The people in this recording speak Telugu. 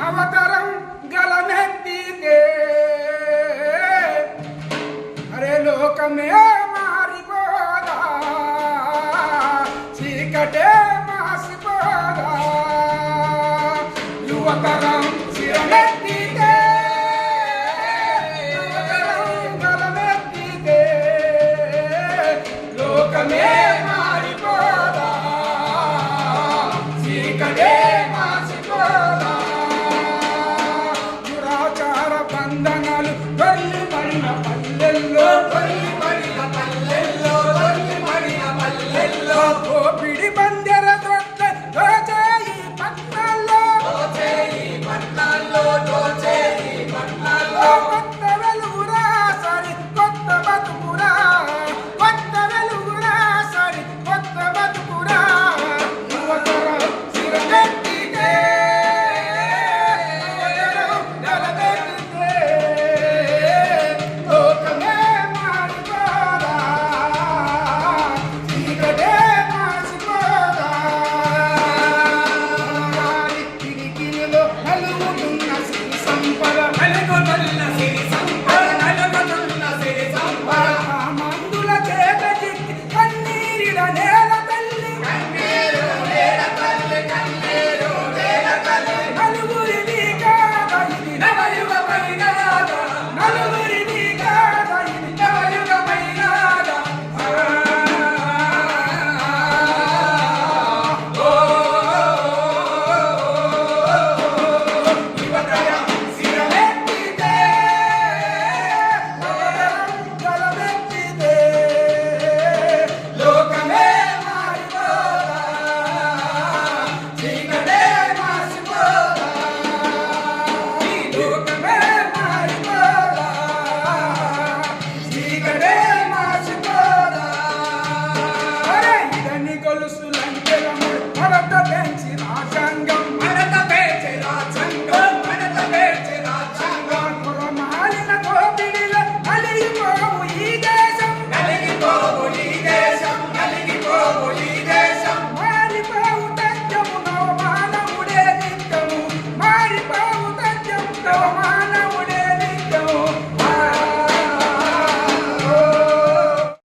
అవతరం గలమెత్తితే అరే లోకమే మారిపోదా? చీకటే మాసిపోదా? యువతరం చిరమెత్తి సంపద వెలుగు